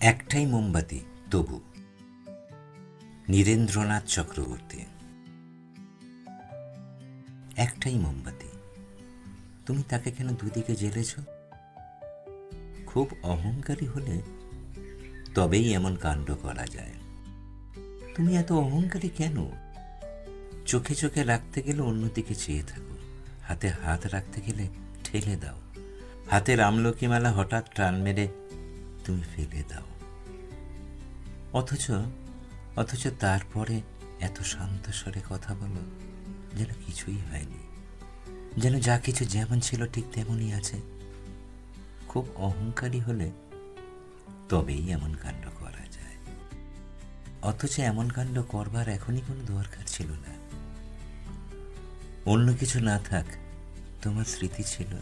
একটাই মোমবাতি, তবু। নীরেন্দ্রনাথ চক্রবর্তী। একটাই মোমবাতি। তুমি তাকে কেন দুদিকে জ্বেলেছ? খুব অহংকারী হলে তবেই এমন কাণ্ড করা যায়। তুমি এত অহংকারী কেন? চোখে চোখে রাখতে গেলে অন্যদিকে চেয়ে থাকো। হাতে হাত রাখতে গেলে ঠেলে দাও। হাতের আমলকিমালা হঠাৎ টান মেরে তুমি ফেলে দাও। অথচ অথচ তারপরে এত শান্ত স্বরে কথা বলো, যেন কিছুই হয়নি। যেন যা কিছু যেমন ছিল ঠিক তেমনই আছে। খুব অহংকারী হলে তবেই এমন কাণ্ড করা যায়। অথচ এমন কাণ্ড করবার এখনই কোনো দরকার ছিল না। অন্য কিছু না থাক, তোমার স্মৃতি ছিল।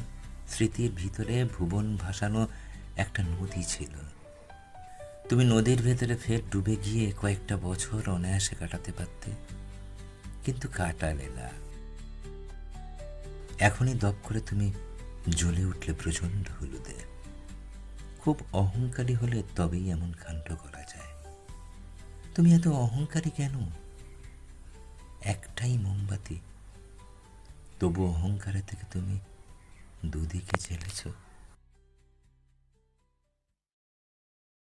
স্মৃতির ভিতরে ভুবন ভাসানো একটা নদী ছিল। তুমি নদীর ভেতরে ফের ডুবে গিয়ে কয়েকটা বছর অনায়াসে কাটাতে পারতে, কিন্তু কাটালে না। এখনই দপ করে তুমি জ্বলে উঠলে প্রচণ্ড হলুদে। খুব অহংকারী হলে তবেই এমন কাণ্ড করা যায়। তুমি এত অহংকারী কেন? একটাই মোমবাতি। তবু অহংকারের থেকে তুমি দুদিকে জ্বেলেছো।